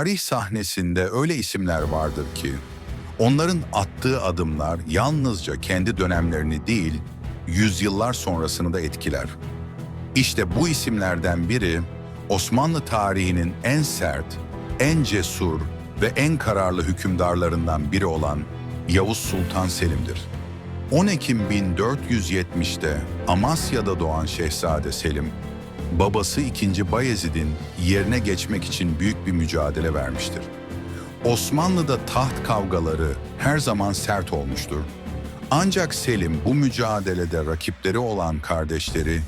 Tarih sahnesinde öyle isimler vardır ki, onların attığı adımlar yalnızca kendi dönemlerini değil, yüzyıllar sonrasını da etkiler. İşte bu isimlerden biri, Osmanlı tarihinin en sert, en cesur ve en kararlı hükümdarlarından biri olan Yavuz Sultan Selim'dir. 10 Ekim 1470'te Amasya'da doğan Şehzade Selim, babası 2. Bayezid'in yerine geçmek için büyük bir mücadele vermiştir. Osmanlı'da taht kavgaları her zaman sert olmuştur. Ancak Selim bu mücadelede rakipleri olan kardeşleri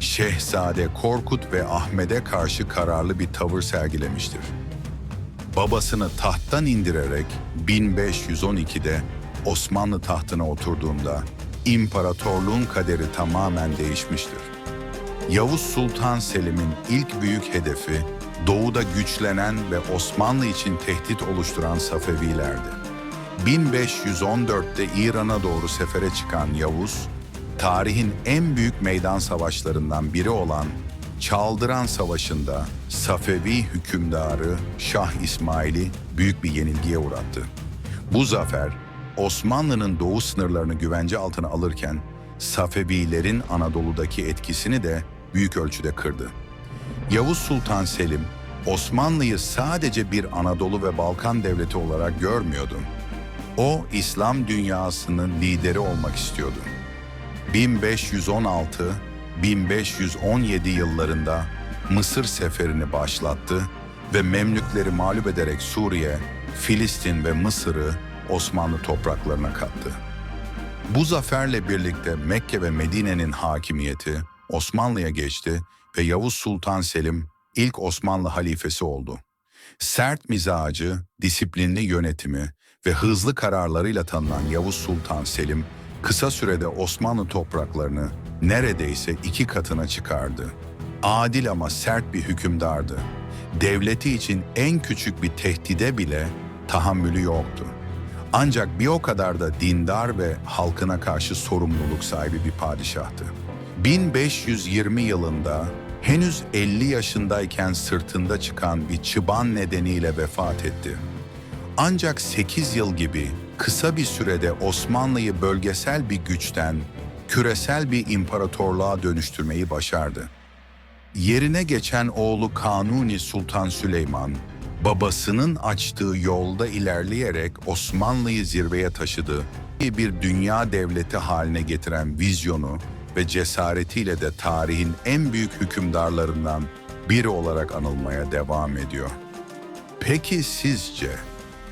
Şehzade Korkut ve Ahmet'e karşı kararlı bir tavır sergilemiştir. Babasını tahttan indirerek 1512'de Osmanlı tahtına oturduğunda imparatorluğun kaderi tamamen değişmiştir. Yavuz Sultan Selim'in ilk büyük hedefi doğuda güçlenen ve Osmanlı için tehdit oluşturan Safevilerdi. 1514'te İran'a doğru sefere çıkan Yavuz, tarihin en büyük meydan savaşlarından biri olan Çaldıran Savaşı'nda Safevi hükümdarı Şah İsmail'i büyük bir yenilgiye uğrattı. Bu zafer Osmanlı'nın doğu sınırlarını güvence altına alırken Safevilerin Anadolu'daki etkisini de büyük ölçüde kırdı. Yavuz Sultan Selim, Osmanlı'yı sadece bir Anadolu ve Balkan devleti olarak görmüyordu. O, İslam dünyasının lideri olmak istiyordu. 1516-1517 yıllarında Mısır seferini başlattı ve Memlükleri mağlup ederek Suriye, Filistin ve Mısır'ı Osmanlı topraklarına kattı. Bu zaferle birlikte Mekke ve Medine'nin hakimiyeti Osmanlı'ya geçti ve Yavuz Sultan Selim ilk Osmanlı halifesi oldu. Sert mizacı, disiplinli yönetimi ve hızlı kararlarıyla tanınan Yavuz Sultan Selim, kısa sürede Osmanlı topraklarını neredeyse iki katına çıkardı. Adil ama sert bir hükümdardı. Devleti için en küçük bir tehdide bile tahammülü yoktu. Ancak bir o kadar da dindar ve halkına karşı sorumluluk sahibi bir padişahtı. 1520 yılında henüz 50 yaşındayken sırtında çıkan bir çıban nedeniyle vefat etti. Ancak 8 yıl gibi kısa bir sürede Osmanlı'yı bölgesel bir güçten küresel bir imparatorluğa dönüştürmeyi başardı. Yerine geçen oğlu Kanuni Sultan Süleyman, babasının açtığı yolda ilerleyerek Osmanlı'yı zirveye taşıdı. Bir dünya devleti haline getiren vizyonu ve cesaretiyle de tarihin en büyük hükümdarlarından biri olarak anılmaya devam ediyor. Peki sizce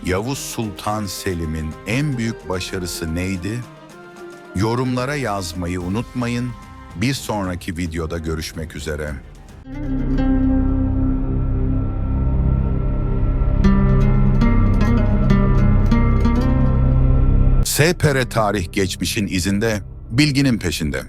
Yavuz Sultan Selim'in en büyük başarısı neydi? Yorumlara yazmayı unutmayın. Bir sonraki videoda görüşmek üzere. SPR Tarih geçmişin izinde, bilginin peşinde.